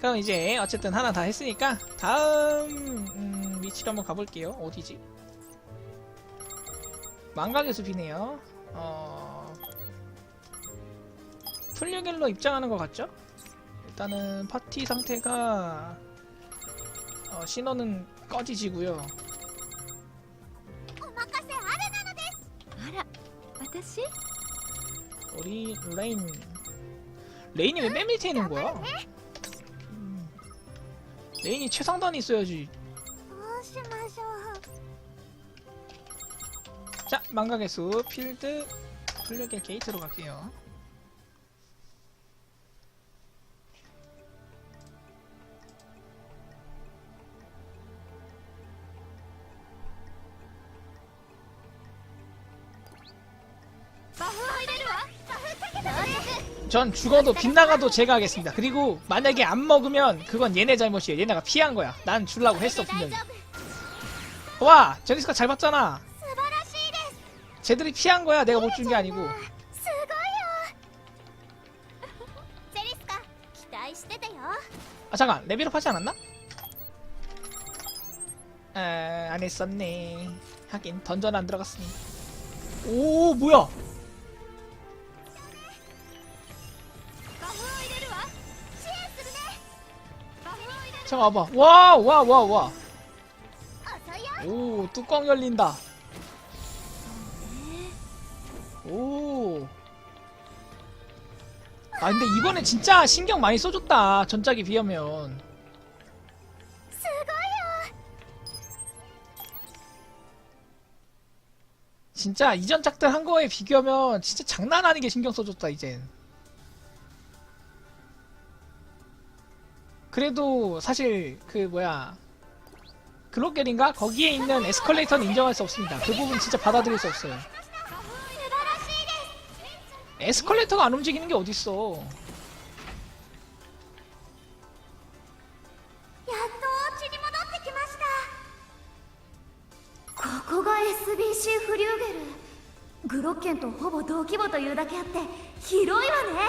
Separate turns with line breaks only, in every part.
그럼 이제 어쨌든 하나 다 했으니까 다음 음, 위치로 한번 가볼게요. 어디지? 망각의 숲이네요. 어... 풀류길로 입장하는 것 같죠? 일단은 파티 상태가 어, 신호는 꺼지지고요. 우리 레인 레인이 왜 맨 밑에 있는 거야? 레인이 최상단에 있어야지.
아쉬워
자 망각의 숲 필드 불력의 게이트로 갈게요. 전 죽어도 빗나가도 제가 하겠습니다. 그리고 만약에 안 먹으면 그건 얘네 잘못이에요. 얘네가 피한 거야. 난 줄라고 했어 분명히. 와 제니스가 잘 봤잖아. 쟤들이 피한 거야. 내가 못 준 게 아니고. 아 잠깐 레벨업 하지 않았나? 에... 안 했었네. 하긴 던전 안 들어갔으니. 오 뭐야? 참 와봐 와 와 와와 오 뚜껑 열린다 오 아, 근데 이번에 진짜 신경 많이 써줬다. 전작에 비하면. 진짜 이전 작들 한 거에 비교하면 진짜 장난 아니게 신경 써줬다, 이젠. 그래도 사실 그 뭐야 글로겔인가 거기에 있는 에스컬레이터는 인정할 수 없습니다. 그 부분 진짜 받아들일 수 없어요.
素晴らしいです
에스컬레이터가 안 움직이는 게 어딨어?
やっとお家に戻ってきましたここが SBC フリューゲルグロッケンとほぼ同規模というだけあって広いわね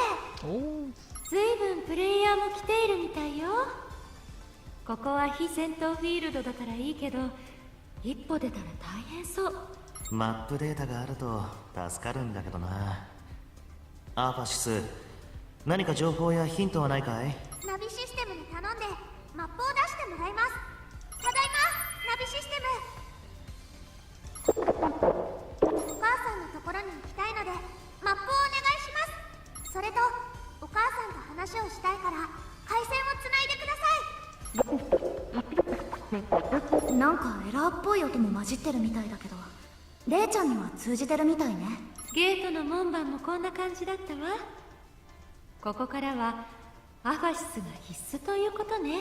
오
ずいぶんプレイヤーも来ているみたいよ。ここは非戦闘フィールドだからいいけど一歩出たら大変そう。
マップデータがあると助かるんだけどな。アーファシス何か情報やヒントはないかい？
ナビシステムに頼んでマップを出してもらいます。ただいまナビシステム。お母さんのところに行きたいのでマップをお願いします。それとさんと話をしたいから回線をつないでください。なんかエラーっぽい音も混じってるみたいだけどレイちゃんには通じてるみたいね。
ゲートの門番もこんな感じだったわ。ここからはアファシスが必須ということね。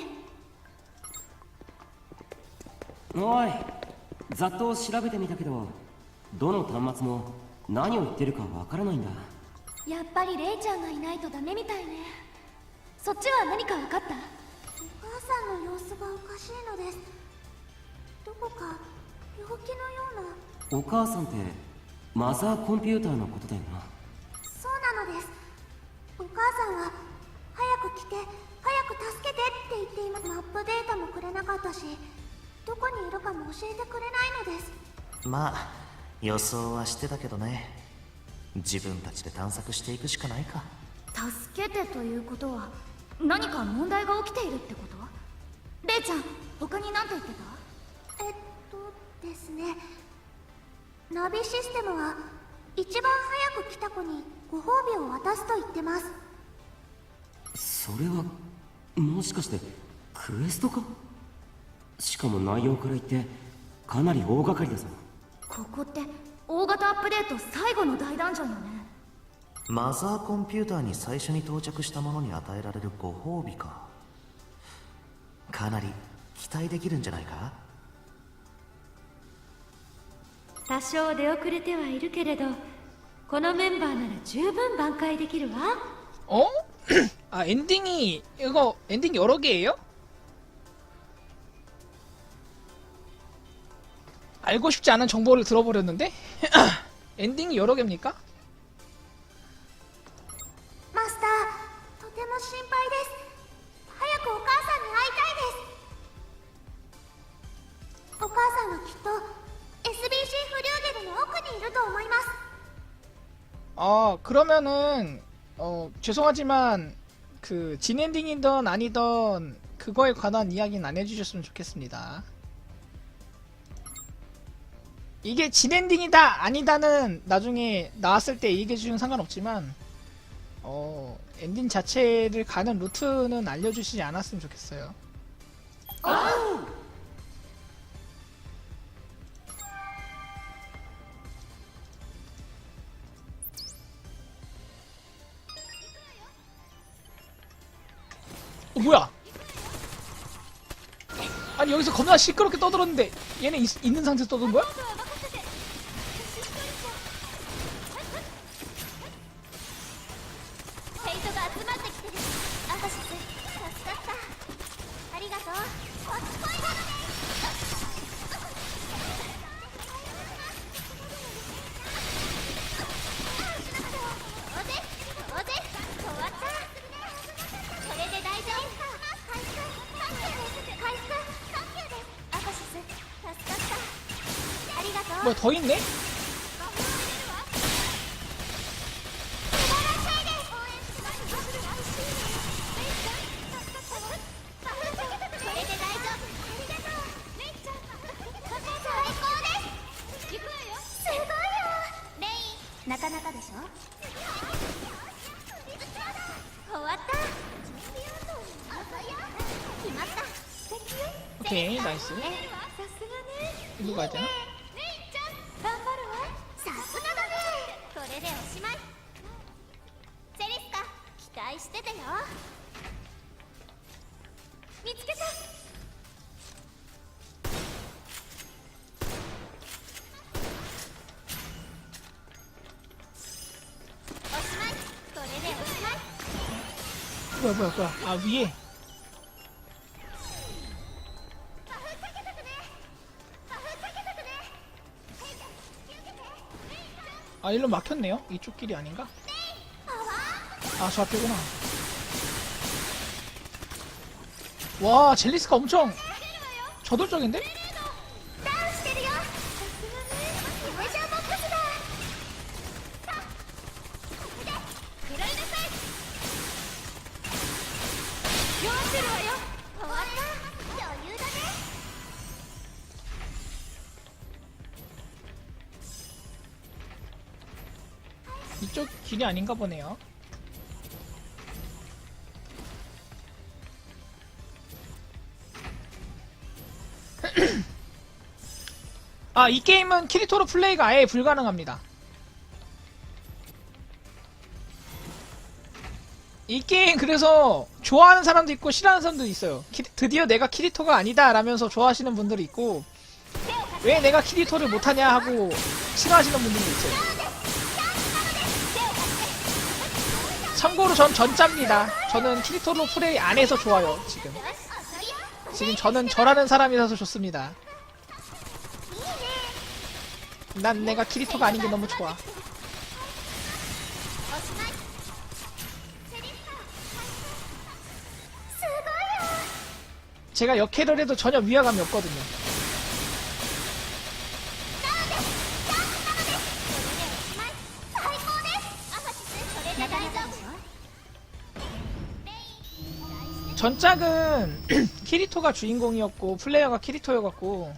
おいざっと調べてみたけどどの端末も何を言ってるかわからないんだ
やっぱりレイちゃんがいないとダメみたいね。そっちは何か分かった？お母さんの様子がおかしいのです。どこか病気のような。
お母さんってマザーコンピューターのことだよな。
そうなのです。お母さんは早く来て早く助けてって言っています。マップデータもくれなかったしどこにいるかも教えてくれないのです。
まあ予想はしてたけどね自分たちで探索していくしかないか。
助けてということは何か問題が起きているってこと？レイちゃん他に何て言ってた？えっとですね。ナビシステムは一番早く来た子にご褒美を渡すと言ってます。
それはもしかしてクエストか？しかも内容から言ってかなり大掛かりだぞ。
ここって大型アップデート最後の大ダンジョンよね
マザーコンピューターに最初に到着したものに与えられるご褒美かかなり期待できるんじゃないか
多少出遅れてはいるけれどこのメンバーなら十分挽回できるわ
어? 아 엔딩이 이거 엔딩 여러 개예요? 알고 싶지 않은 정보를 들어버렸는데? 엔딩이 여러 개입니까? 아, 그러면은 어 죄송하지만 그 진엔딩이든 아니든 그거에 관한 이야기는 안 해주셨으면 좋겠습니다. 이게 진엔딩이다 아니다는 나중에 나왔을 때 얘기해 주시면 상관없지만 어 엔딩 자체를 가는 루트는 알려주시지 않았으면 좋겠어요. 어 뭐야? 아니 여기서 겁나 시끄럽게 떠들었는데 얘네 있, 있는 상태에서 떠든 거야? 뭐야 더 있네? 뭐야 뭐야 뭐야. 아 위에. 아 일로 막혔네요? 이쪽 길이 아닌가? 아 저 앞에구나. 와 젤리스가 엄청. 저돌적인데? 길이 아닌가 보네요. 아 이 게임은 키리토로 플레이가 아예 불가능합니다. 이 게임 그래서 좋아하는 사람도 있고 싫어하는 사람도 있어요. 키- 드디어 내가 키리토가 아니다 라면서 좋아하시는 분들이 있고 왜 내가 키리토를 못하냐 하고 싫어하시는 분들도 있어요 참고로 전 전짜입니다. 저는 키리토르 프레이 안에서 좋아요, 지금. 지금 저는 저라는 사람이라서 좋습니다. 난 내가 키리토가 아닌 게 너무 좋아. 제가 역캐를 해도 전혀 위화감이 없거든요. 전작은 키리토가 주인공이었고 플레이어가 키리토였고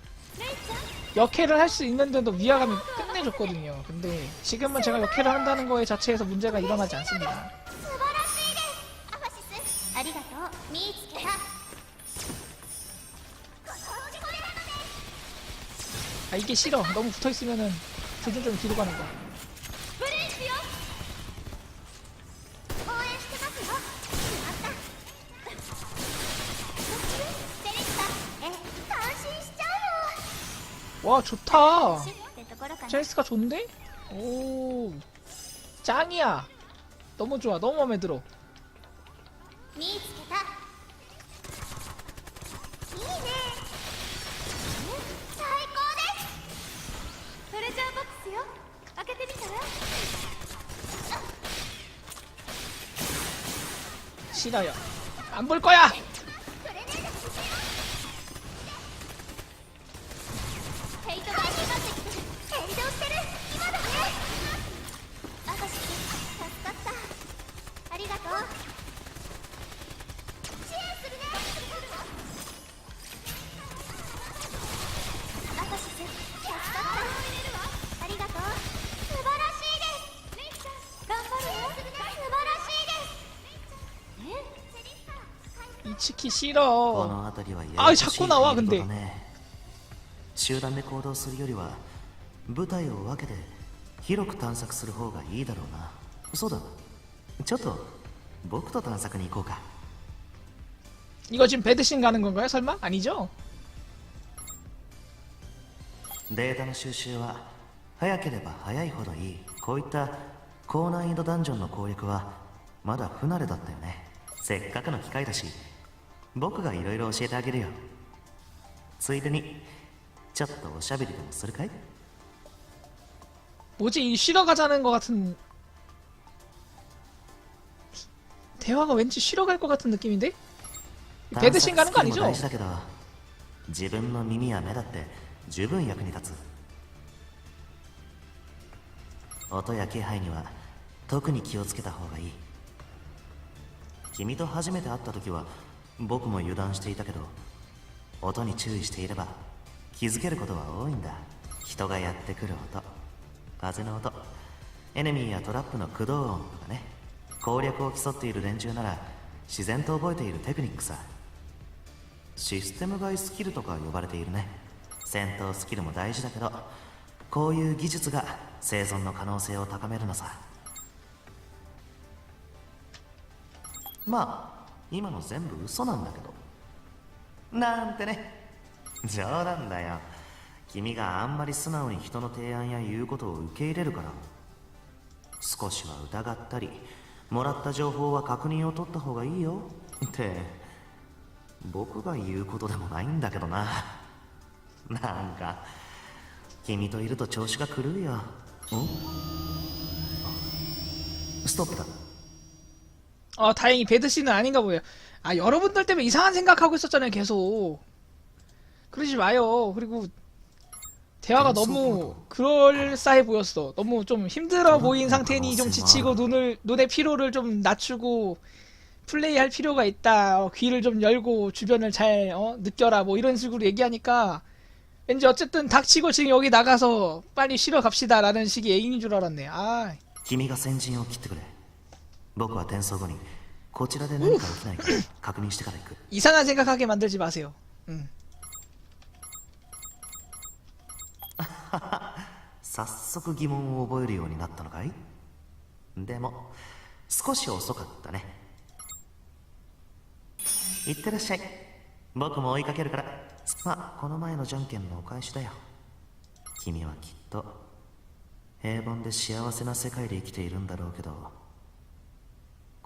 역해를 할 수 있는데도 위화감이 끝내줬거든요. 근데 지금은 제가 역해를 한다는 거에 자체에서 문제가 일어나지 않습니다. 아 이게 싫어. 너무 붙어있으면은 드디어 좀 뒤로 가는 거. 와 좋다. 첼스가 좋은데? 오 짱이야. 너무 좋아. 너무 마음에 들어. 시나야 안 볼 거야. 싫어
の辺りはや
あ
やこしい
자꾸나와
フィールド
근데
だね集団で行動するよりは部隊を分けて広く探索する方がいいだろうなそうだちょっと僕と探索に行こうか
이거 지금 배드신 가는 건가요 설마? 아니죠?
データの収集は早ければ早いほどいいこういった高難易度ダンジョンの攻略はまだ不慣れだったよねせっかくの機会だし 僕がいろいろ教えてあげるよついでにちょっとおしゃべりでもするかい
뭐지 이 쉬러 가자는 것 같은 대화가 왠지 쉬러 갈 것 같은 느낌인데? 배드신 가는 거
探索スキルも
아니죠?
大事だけど自分の耳や目だって十分役に立つ音や気配には特に気をつけた方がいい君と初めて会った時は 僕も油断していたけど音に注意していれば気づけることは多いんだ。人がやってくる音風の音。エネミーやトラップの駆動音とかね。攻略を競っている連中なら自然と覚えているテクニックさ。システム外スキルとか呼ばれているね。戦闘スキルも大事だけどこういう技術が生存の可能性を高めるのさ。まあ今の全部嘘なんだけど。なんてね。冗談だよ。君があんまり素直に人の提案や言うことを受け入れるから。少しは疑ったりもらった情報は確認を取った方がいいよ。って僕が言うことでもないんだけどな。なんか君といると調子が狂うよ。ん？ストップだ。
아 다행히 배드신은 아닌가 보여요 아 여러분들 때문에 이상한 생각하고 있었잖아요 계속 그러지 마요 그리고 대화가 너무 그럴싸해 보였어 너무 좀 힘들어 보인 상태니 좀 지치고 눈을 눈의 피로를 좀 낮추고 플레이할 필요가 있다 어, 귀를 좀 열고 주변을 잘 어, 느껴라 뭐 이런 식으로 얘기하니까 왠지 어쨌든 닥치고 지금 여기 나가서 빨리 쉬러 갑시다 라는 식의 얘기인 줄 알았네 아
君が先陣を切ってくれ 僕は転送後にこちらで何か起きないか確認してから行く
이상한 생각하게 만들지 마세요 음.
早速疑問を覚えるようになったのかいでも少し遅かったねいってらっしゃい僕も追いかけるからまあこの前のじゃんけんのお返しだよ君はきっと平凡で幸せな世界で生きているんだろうけど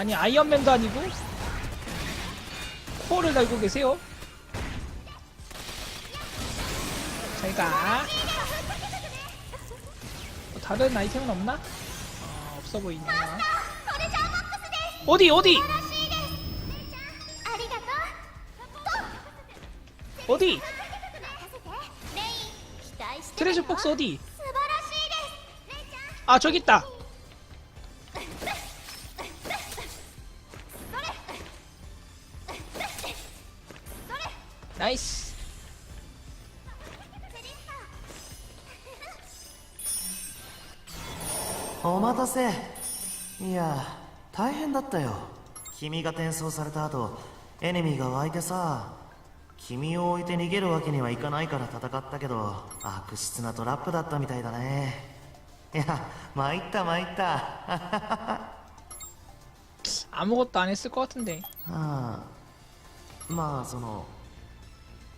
아니 아이언맨도 아니고? 코어를 달고 계세요? 잘가. 뭐 어, 다른 아이템은 없나? 어, 없어 보이네. 어디 어디? 어디? 트레저 복스 어디? 아 저기 있다.
待たせいや大変だったよ君が転送された後エネミーが湧いてさ君を置いて逃げるわけにはいかないから戦ったけど悪質なトラップだったみたいだねいや参った参ったは
아무것도 안 했을 것 같은데
あまあその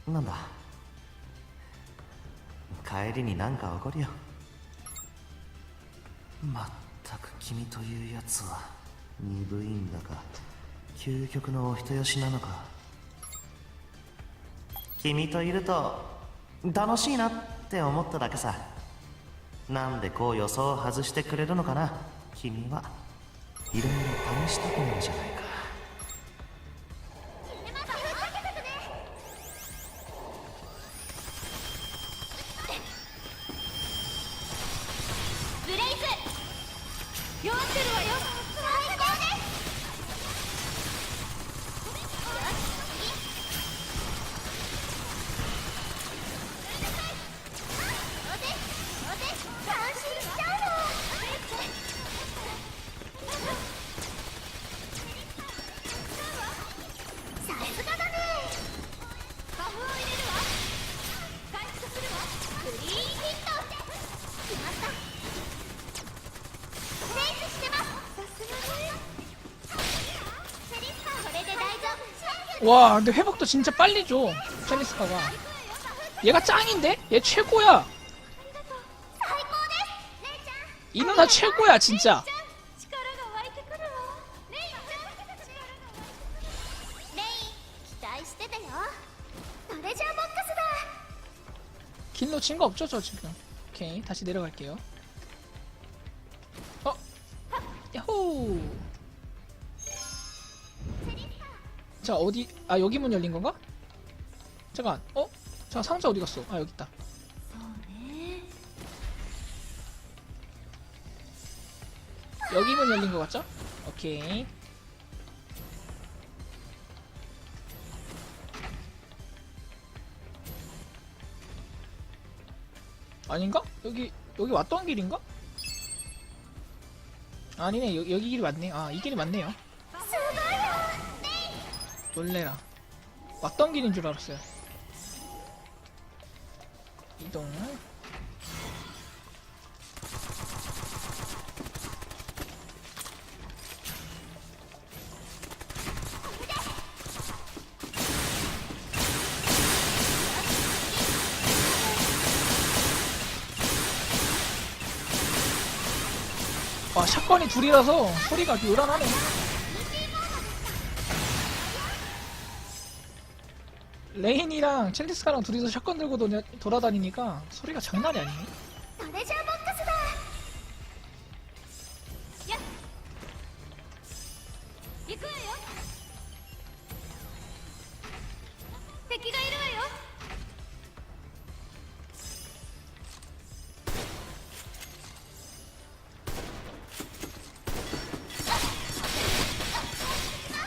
なんだ帰りになんか起こるよまったく 君というやつは鈍いんだか究極のお人よしなのか。君といると楽しいなって思っただけさ。なんでこう予想を外してくれるのかな。君はいろいろ試したくなるじゃない。
와 근데 회복도 진짜 빨리 줘 펠리스카가. 얘가 짱인데? 얘 최고야. 이 누나 최고야 진짜. 길로 친 거 없죠 저 지금? 오케이 다시 내려갈게요. 자 어디 아 여기 문 열린 건가? 잠깐 어? 잠깐 상자 어디 갔어? 아 여기 있다 여기 문 열린 거 같죠? 오케이 아닌가? 여기 여기 왔던 길인가? 아니네 여, 여기 길이 맞네 아 이 길이 맞네요 놀래라. 왔던 길인 줄 알았어요. 이동 와 샷건이 둘이라서 소리가 요란하네 레인이랑 첼리스카랑 둘이서 샷건 들고 도, 돌아다니니까 소리가 장난이 아니네.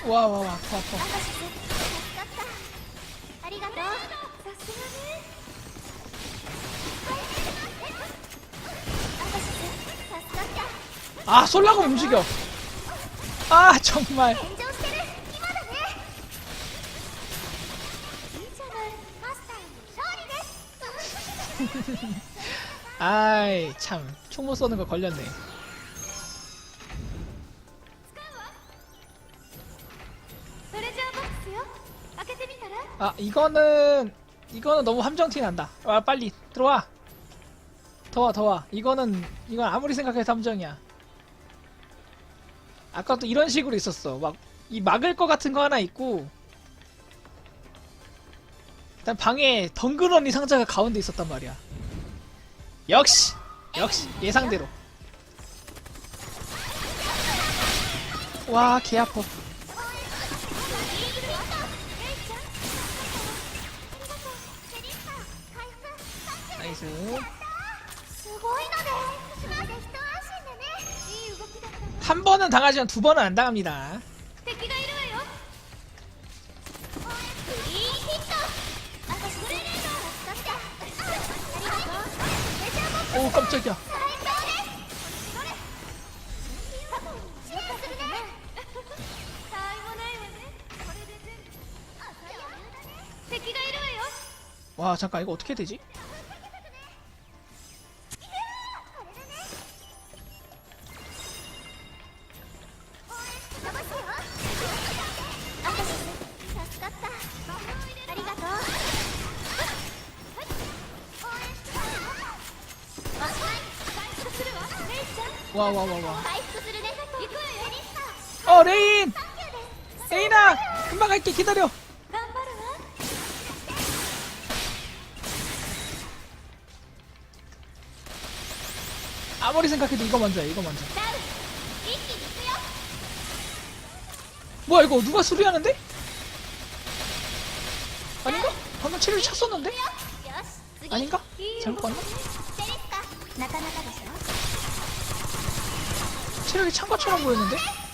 와와와 와,
와, 와, 와, 아 쏠라고 움직여. 아 정말. 아이 참 총 못 쏘는 거 걸렸네. 아 이거는 이거는 너무 함정티 난다. 아 빨리 들어와. 더와 더와 이거는 이건 아무리 생각해도 함정이야. 아까도 이런 식으로 있었어. 막 이 막을 거 같은 거 하나 있고 일단 방에 덩그러니 상자가 가운데 있었단 말이야. 역시 역시 예상대로. 와 개 아파. 나이스 한 번은 당하지만 두 번은 안 당합니다. 오 깜짝이야. 와 잠깐 이거 어떻게 되지? 기다려. 아무리 생각해도 이거 먼저야 이거 먼저 뭐야 이거 누가 수리하는데? 아닌가? 방금 치를 쳤었는데? 아닌가? 잘못 봤나? 체력이 찬 것처럼 보였는데?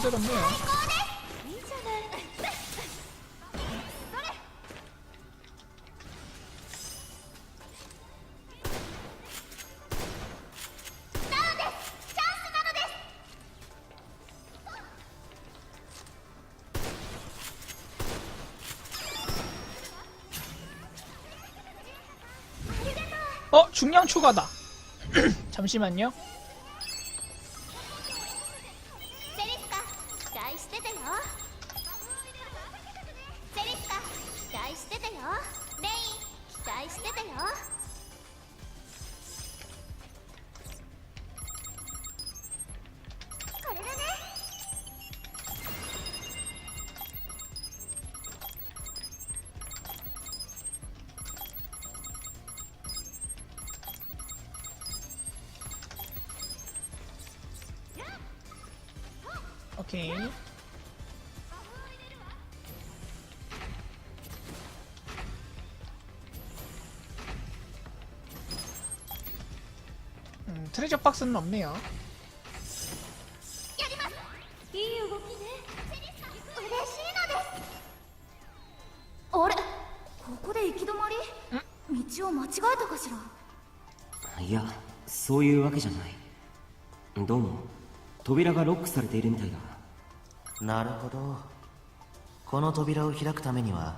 문제가 없네요. 어? 중량 추가다 잠시만요 트레저 박스는 없네요
やります
いい動きね
嬉しいのですあれここで行き止まり道を間違えたかしら
いやそういうわけじゃないどうも扉がロックされているみたいだ
なるほどこの扉を開くためには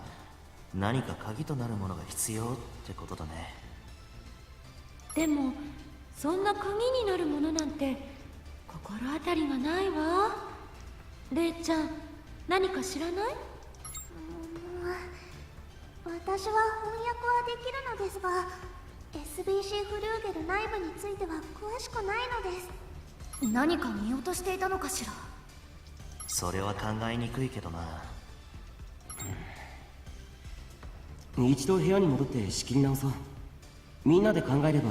何か鍵となるものが必要ってことだね
でも そんな鍵になるものなんて心当たりがないわ。レイちゃん何か知らない？
私は翻訳はできるのですが SBC フリューゲル内部については詳しくないのです。何か見落としていたのかしら？
それは考えにくいけどな。
一度部屋に戻って仕切り直そう。みんなで考えれば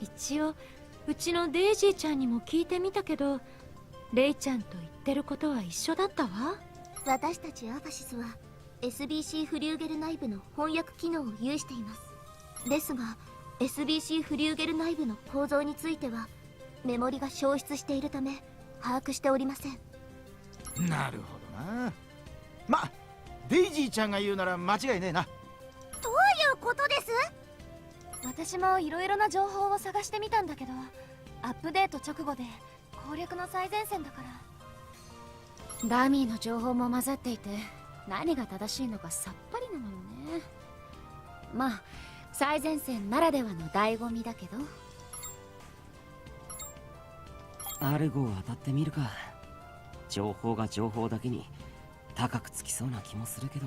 一応うちのデイジーちゃんにも聞いてみたけどレイちゃんと言ってることは一緒だったわ。
私たちアファシスは SBC フリューゲル内部の翻訳機能を有しています。ですが SBC フリューゲル内部の構造についてはメモリが消失しているため把握しておりません。
なるほどな。まデイジーちゃんが言うなら間違いねえな。
どういうことです私もいろいろな情報を探してみたんだけどアップデート直後で攻略の最前線だから。ダミーの情報も混ざっていて何が正しいのかさっぱりなのよね。まあ最前線ならではの醍醐味だけど。
アルゴを当たってみるか。情報が情報だけに高くつきそうな気もするけど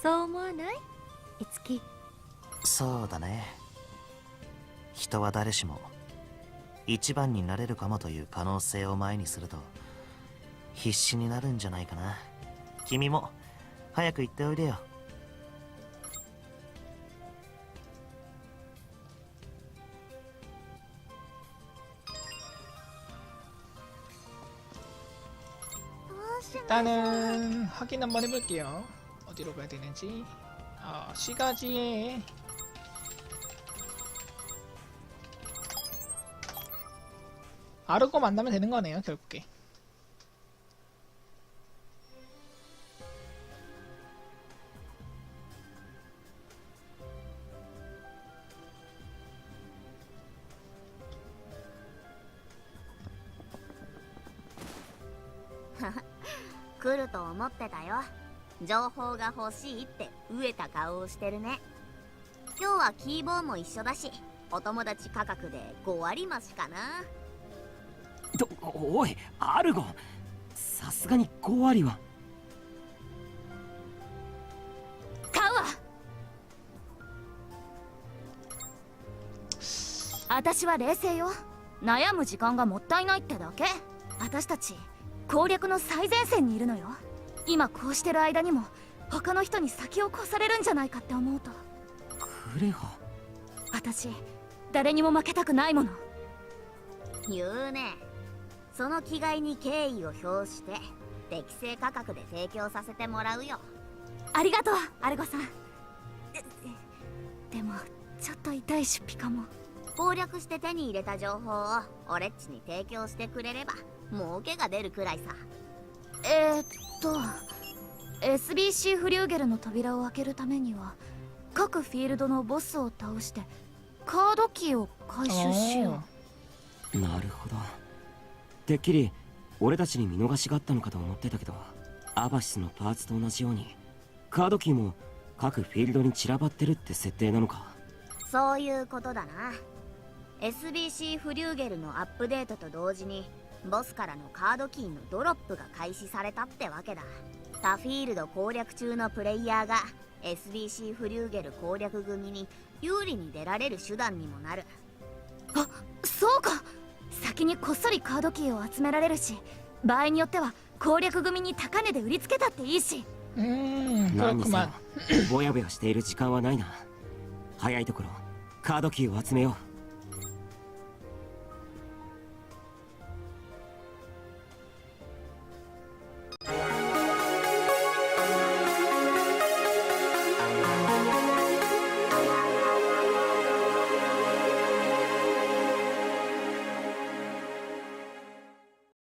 そう思わないいつき
そうだね 人は誰しも一番になれるかもという可能性を前にすると必死になるんじゃないかな君も早く行っておいでよ
どうしましょう
일단은 확인 한번 해볼게요. 어디로 가야 되는지. 어, 시가지에 아르고 만나면 되는 거네요, 결국에.?
情報が欲しいって飢えた顔をしてるね。今日はキーボーも一緒だしお友達価格で5割増しかな。
とおいアルゴさすがに5割は。
買うわ。私は冷静よ。悩む時間がもったいないってだけ。私たち攻略の最前線にいるのよ今こうしてる間にも他の人に先を越されるんじゃないかって思うと。
クレハ？
私誰にも負けたくないもの。言うね。その気概に敬意を表して適正価格で提供させてもらうよ。ありがとうアルゴさん。でもちょっと痛い出費かも。攻略して手に入れた情報を俺っちに提供してくれれば儲けが出るくらいさえー、っと SBC フリューゲルの扉を開けるためには各フィールドのボスを倒してカードキーを回収しよう。
なるほど。てっきり俺たちに見逃しがあったのかと思ってたけどアバシスのパーツと同じようにカードキーも各フィールドに散らばってるって設定なのか。
そういうことだな。SBC フリューゲルのアップデートと同時にボスからのカードキーのドロップが開始されたってわけだ。タフィールド攻略中のプレイヤーが SBC フリューゲル攻略組に有利に出られる手段にもなる。あそうか。先にこっそりカードキーを集められるし場合によっては攻略組に高値で売りつけたっていいし。
う
ーん何さ
ぼやぼやしている時間はないな。早いところカードキーを集めよう。